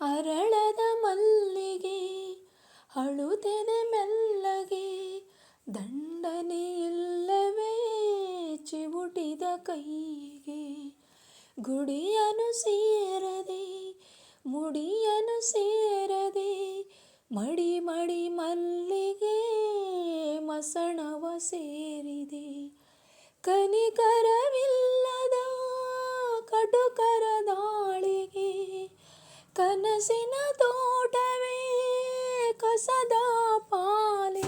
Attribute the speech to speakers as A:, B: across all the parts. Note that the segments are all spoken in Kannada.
A: ಅರಳದ ಮಲ್ಲಿಗೆ, ಅಳುತೆನೆ ಮೆಲ್ಲಗೆ, ದಂಡನೆ ಇಲ್ಲವೇ ಚಿವುಟಿದ ಕೈಗೆ. ಗುಡಿಯನು ಸೇರದೆ, ಮುಡಿಯನು ಸೇರದೆ, ಮಡಿ ಮಡಿ ಮಲ್ಲಿಗೆ ಮಸಣವ ಸೇರಿದೆ. ಕನಿಕರವಿಲ್ಲದ కనసిన తోటవే కసదా పాలే.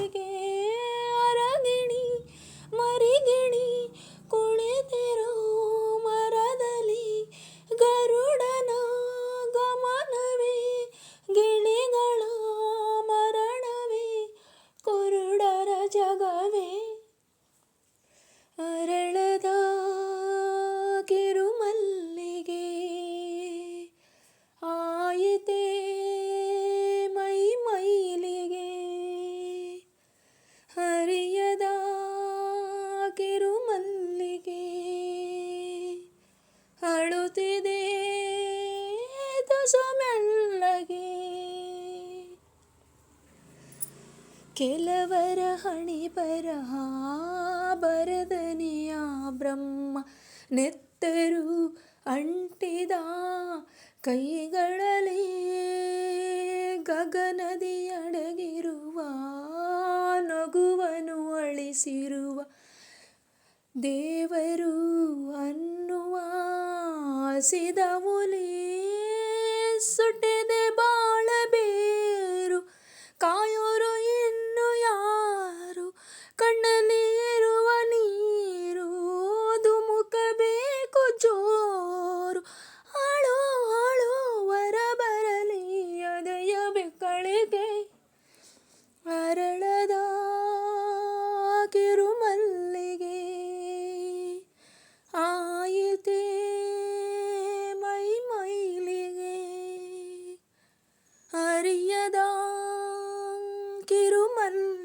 A: ಮೆಲ್ಲಗೆ ಕೆಲವರ ಹಣಿ ಬರಹ ಬರದನೆಯ ಬ್ರಹ್ಮ. ನೆತ್ತರು ಅಂಟಿದ ಕೈಗಳಲ್ಲಿ ಗಗನದಿ ಅಡಗಿರುವ, ನಗುವನು ಅಳಿಸಿರುವ, ದೇವರು ಅನ್ನುವ ಸುಟ್ಟಿದೆ ಬಾಳಬೇರು. ಕಾಯೋರು ಇನ್ನು ಯಾರು? ಕಣ್ಣಲ್ಲಿ ಇರುವ ನೀರು. ಧುಮುಕಬೇಕು ಜೋರು. ಹಾಳು ಹಾಳು ವರ ಬರಲಿ ಅದೆಯ ಬೆಕ್ಕಳಿಗೆ. ಅರಳದ ಕಿರುಮಲ್ಲ woman